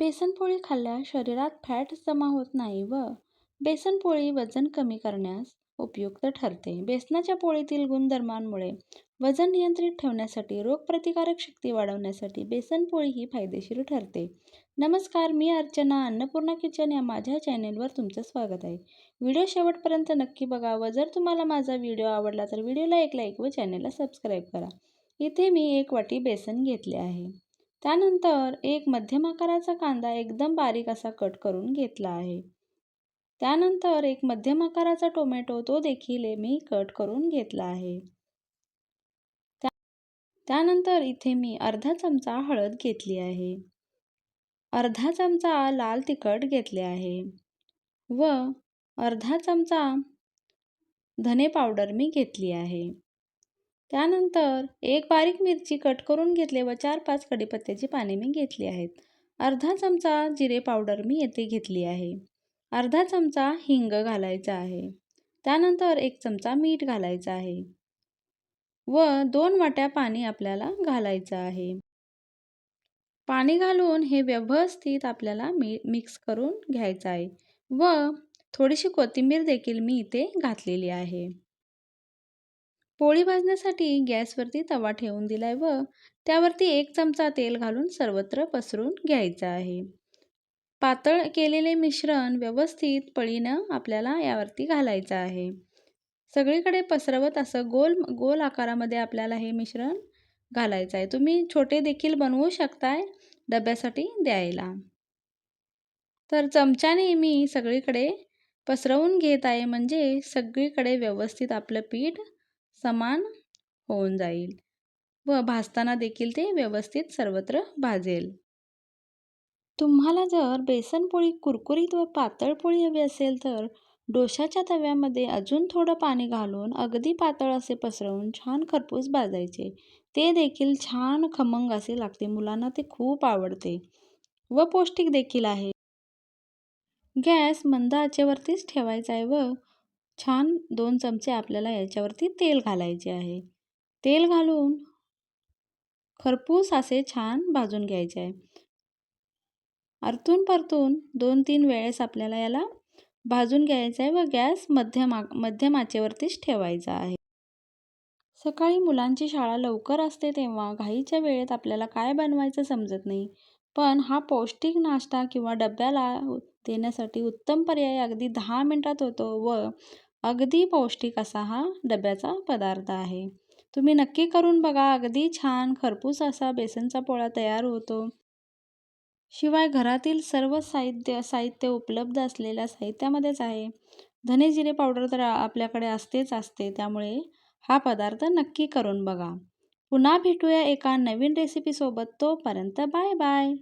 बेसनपोळी खाल्ल्यास शरीरात फॅट जमा होत नाही व बेसनपोळी वजन कमी करण्यास उपयुक्त ठरते. बेसनाच्या पोळीतील गुणधर्मांमुळे वजन नियंत्रित ठेवण्यासाठी, रोगप्रतिकारक शक्ती वाढवण्यासाठी बेसनपोळी ही फायदेशीर ठरते. नमस्कार, मी अर्चना. अन्नपूर्णा किचन या माझ्या चॅनेलवर तुमचं स्वागत आहे. व्हिडिओ शेवटपर्यंत नक्की बघा व जर तुम्हाला माझा व्हिडिओ आवडला तर व्हिडिओला एक लाईक व चॅनेलला सबस्क्राईब करा. इथे मी एक वाटी बेसन घेतले आहे. त्यानंतर एक मध्यम आकाराचा कांदा एकदम बारीक असा कट करून घेतला आहे. त्यानंतर एक मध्यम आकाराचा टोमॅटो तो देखील मी कट करून घेतला आहे. त्यानंतर इथे मी अर्धा चमचा हळद घेतली आहे. अर्धा चमचा लाल तिखट घेतले आहे व अर्धा चमचा धने पावडर मी घेतली आहे. त्यानंतर एक बारीक मिरची कट करून घेतले व चार पाच कडीपत्त्याची पाने मी घेतली आहेत. अर्धा चमचा जिरे पावडर मी येथे घेतली आहे. अर्धा चमचा हिंग घालायचा आहे. त्यानंतर एक चमचा मीठ घालायचा आहे व दोन वाट्या पाणी आपल्याला घालायचं आहे. पाणी घालून हे व्यवस्थित आपल्याला मी मिक्स करून घ्यायचं आहे व थोडीशी कोथिंबीर देखील मी इथे घातलेली आहे. पोळी भाजण्यासाठी गॅसवरती तवा ठेवून दिलाय व त्यावरती एक चमचा तेल घालून सर्वत्र पसरून घ्यायचं आहे. पातळ केलेले मिश्रण व्यवस्थित पळीनं आपल्याला यावरती घालायचं आहे. सगळीकडे पसरवत असं गोल गोल आकारामध्ये आपल्याला हे मिश्रण घालायचं आहे. तुम्ही छोटे देखील बनवू शकताय डब्यासाठी द्यायला. तर चमच्याने मी सगळीकडे पसरवून घेत आहे म्हणजे सगळीकडे व्यवस्थित आपलं पीठ समान होऊन जाईल व भाजताना देखील ते व्यवस्थित सर्वत्र भाजेल. तुम्हाला जर बेसनपोळी कुरकुरीत व पातळ पोळी हवी असेल तर डोशाच्या तव्यामध्ये अजून थोडं पाणी घालून अगदी पातळ असे पसरवून छान खरपूस भाजायचे. ते देखील छान खमंग असे लागते. मुलांना ते खूप आवडते व पौष्टिक देखील आहे. गॅस मंद आचेवरतीच ठेवायचा आहे व छान दोन चमचे आपल्याला याच्यावरती तेल घालायचे आहे. तेल घालून खरपूस असे छान भाजून घ्यायचे आहे. आरतून परतून दोन तीन वेळेस आपल्याला याला भाजून घ्यायचं आहे व गॅस मध्यम मध्यम आचेवरतीच ठेवायचा आहे. सकाळी मुलांची शाळा लवकर असते तेव्हा घाईच्या वेळेत आपल्याला काय बनवायचं समजत नाही. पण हा पौष्टिक नाश्ता किंवा डब्याला देण्यासाठी उत्तम पर्याय अगदी दहा मिनटात होतो व अगदी पौष्टिक असा हा डब्याचा पदार्थ आहे. तुम्ही नक्की करून बघा. अगदी छान खरपूस असा बेसनचा पोळा तयार होतो. शिवाय घरातील सर्व साहित्य साहित्य उपलब्ध असलेल्या साहित्यामध्येच आहे. धने जिरे पावडर तर आपल्याकडे असतेच असते त्यामुळे हा पदार्थ नक्की करून बघा. पुन्हा भेटूया एका नवीन रेसिपीसोबत. तोपर्यंत बाय बाय.